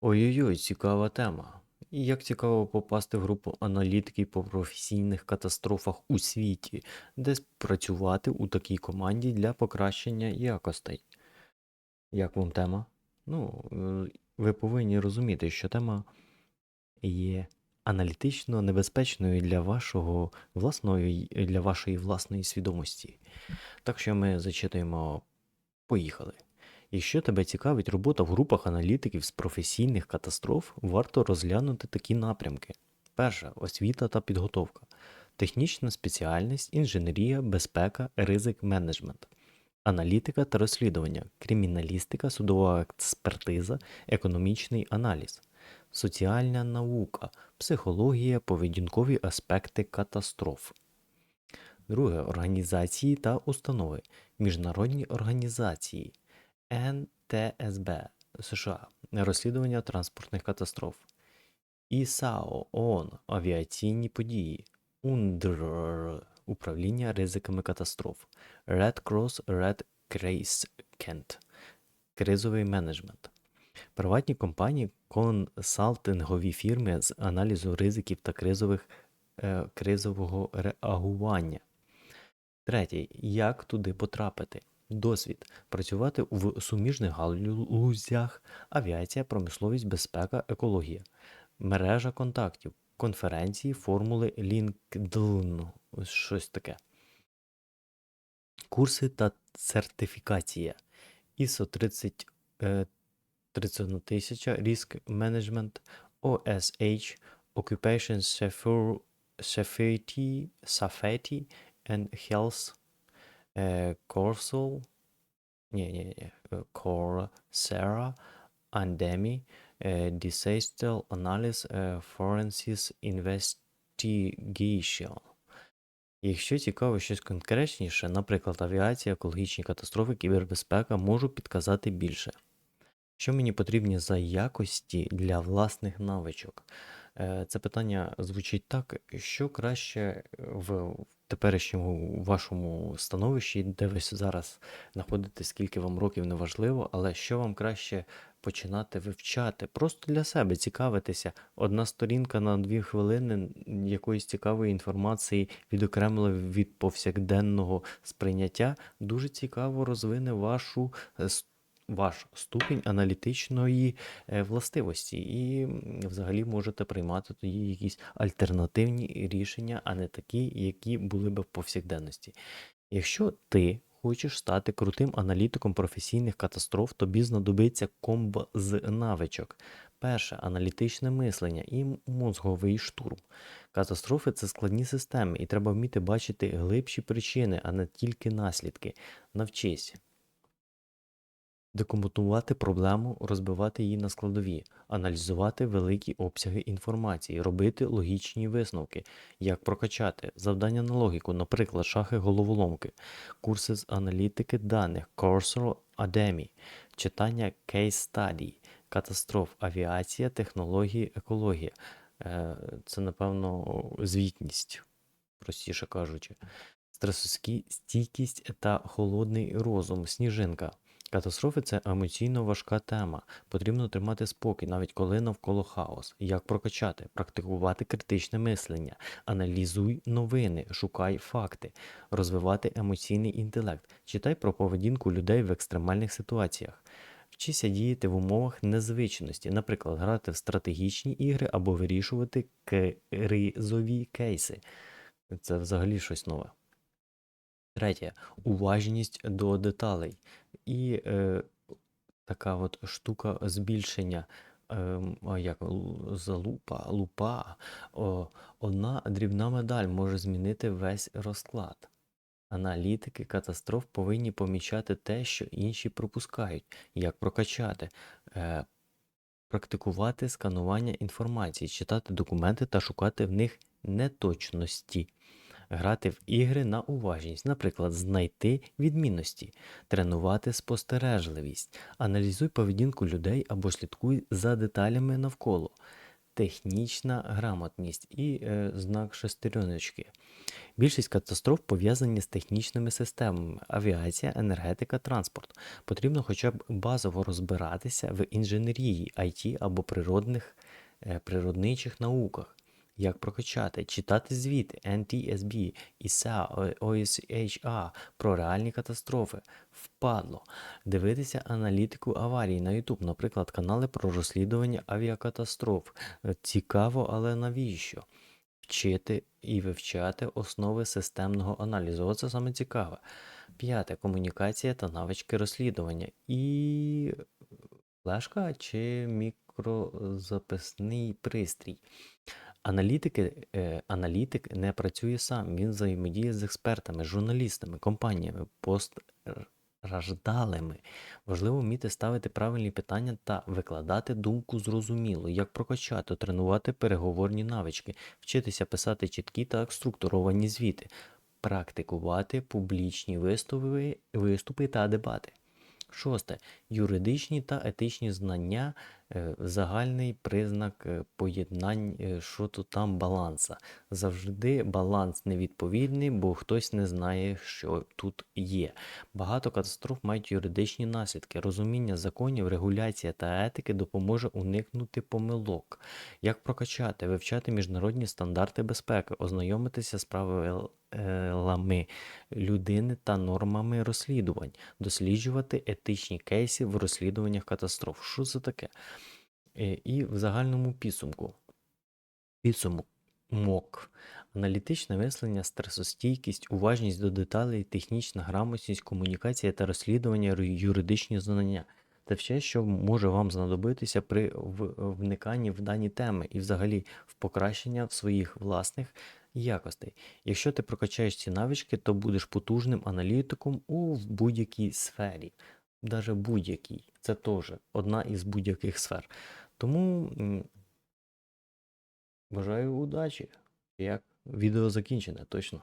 Ой-ой-ой, цікава тема. І як цікаво попасти в групу аналітиків по професійних катастрофах у світі, де працювати у такій команді для покращення якостей. Як вам тема? Ну, е, ви повинні розуміти, що тема є аналітично небезпечною для вашого власної, для вашої власної свідомості. Так що ми зачитуємо. Поїхали. Якщо тебе цікавить робота в групах аналітиків з професійних катастроф, варто розглянути такі напрямки. Перше освіта та підготовка, технічна спеціальність, інженерія, безпека, ризик менеджмент, аналітика та розслідування, криміналістика, судова експертиза, економічний аналіз, соціальна наука, психологія, поведінкові аспекти катастроф. Друге організації та установи, міжнародні організації, НТСБ США, розслідування транспортних катастроф, ІСАО ООН, авіаційні події, УНДР, управління ризиками катастроф, Red Cross Red Crescent, кризовий менеджмент. Приватні компанії, консалтингові фірми з аналізу ризиків та кризових, е, кризового реагування. Третє. Як туди потрапити? Досвід. Працювати в суміжних галузях, авіація, промисловість, безпека, екологія. Мережа контактів, конференції, формули LinkedIn. Ось щось таке. Курси та сертифікація. ISO 30, е, 31 тисяча, Risk Management, OSH, Occupation Safety, Safety, and Health, Coursel, ні, ні, ні, Coursera, Andemi, Disaster Analysis, е, Forensics Investigation. Якщо цікаво щось конкретніше, наприклад, авіація, екологічні катастрофи, кібербезпека, можу підказати більше. Що мені потрібні за якості для власних навичок? Е, Це питання звучить так, що краще в теперішньому вашому становищі, де ви зараз знаходитесь, скільки вам років, неважливо, але що вам краще починати вивчати? Просто для себе цікавитися. Одна сторінка на дві хвилини якоїсь цікавої інформації, відокремила від повсякденного сприйняття, дуже цікаво розвине вашу е, с- ваш ступінь аналітичної е, властивості, і взагалі можете приймати тоді якісь альтернативні рішення, а не такі, які були б в повсякденності. Якщо ти хочеш стати крутим аналітиком професійних катастроф, тобі знадобиться комбо з навичок. Перше аналітичне мислення і мозговий штурм. Катастрофи це складні системи, і треба вміти бачити глибші причини, а не тільки наслідки. Навчись. Декомпонувати проблему, розбивати її на складові, аналізувати великі обсяги інформації, робити логічні висновки, як прокачати, завдання на логіку, наприклад, шахи головоломки, курси з аналітики даних, Coursera Academy, читання кейс стадій, катастроф, авіація, технології, екологія. Е, Це, напевно, звітність, простіше кажучи. Стресостійкість та холодний розум, сніжинка. Катастрофи це емоційно важка тема. Потрібно тримати спокій, навіть коли навколо хаос. Як прокачати, практикувати критичне мислення, аналізуй новини, шукай факти, розвивати емоційний інтелект, читай про поведінку людей в екстремальних ситуаціях. Вчися діяти в умовах незвичності, наприклад, грати в стратегічні ігри або вирішувати кризові кейси. Це взагалі щось нове. Третє уважність до деталей. І е, така от штука збільшення. Ем, як залупа, лупа. О, одна дрібна медаль може змінити весь розклад. Аналітики катастроф повинні помічати те, що інші пропускають, як прокачати, е, практикувати сканування інформації, читати документи та шукати в них неточності. Грати в ігри на уважність, наприклад, знайти відмінності, тренувати спостережливість, аналізуй поведінку людей або слідкуй за деталями навколо. технічна грамотність і е, знак шестереночки. Більшість катастроф пов'язані з технічними системами авіація, енергетика, транспорт. Потрібно хоча б базово розбиратися в інженерії, IT або природних, е, природничих науках. Як прокачати, читати звіти NTSB, ISA, OSHA про реальні катастрофи, впадло, дивитися аналітику аварій на YouTube, наприклад, канали про розслідування авіакатастроф. Цікаво, але навіщо? Вчити і вивчати основи системного аналізу. Оце саме цікаве. П'яте комунікація та навички розслідування. І флешка чи мікрозаписний пристрій. Аналітики, е, аналітик не працює сам, він взаємодіє з експертами, журналістами, компаніями, постраждалими. Важливо вміти ставити правильні питання та викладати думку зрозуміло, як прокачати, тренувати переговорні навички, вчитися писати чіткі та структуровані звіти, практикувати публічні виступи, виступи та дебати. Шосте. Юридичні та етичні знання загальний признак е, поєднань, е, що то там баланса. Завжди баланс невідповідний, бо хтось не знає, що тут є. Багато катастроф мають юридичні наслідки. Розуміння законів, регуляція та етики допоможе уникнути помилок. Як прокачати, вивчати міжнародні стандарти безпеки, ознайомитися з правилами людини та нормами розслідувань, досліджувати етичні кейси в розслідуваннях катастроф. Що це таке? Е, І в загальному підсумку. Підсумок. Аналітичне мислення, стресостійкість, уважність до деталей, технічна грамотність, комунікація та розслідування, юридичні знання. Це все, що може вам знадобитися при вниканні в дані теми і взагалі в покращення своїх власних якостей. Якщо ти прокачаєш ці навички, то будеш потужним аналітиком у будь-якій сфері. Даже будь-якій. Це теж одна із будь-яких сфер. Тому бажаю удачі. Як відео закінчене, точно.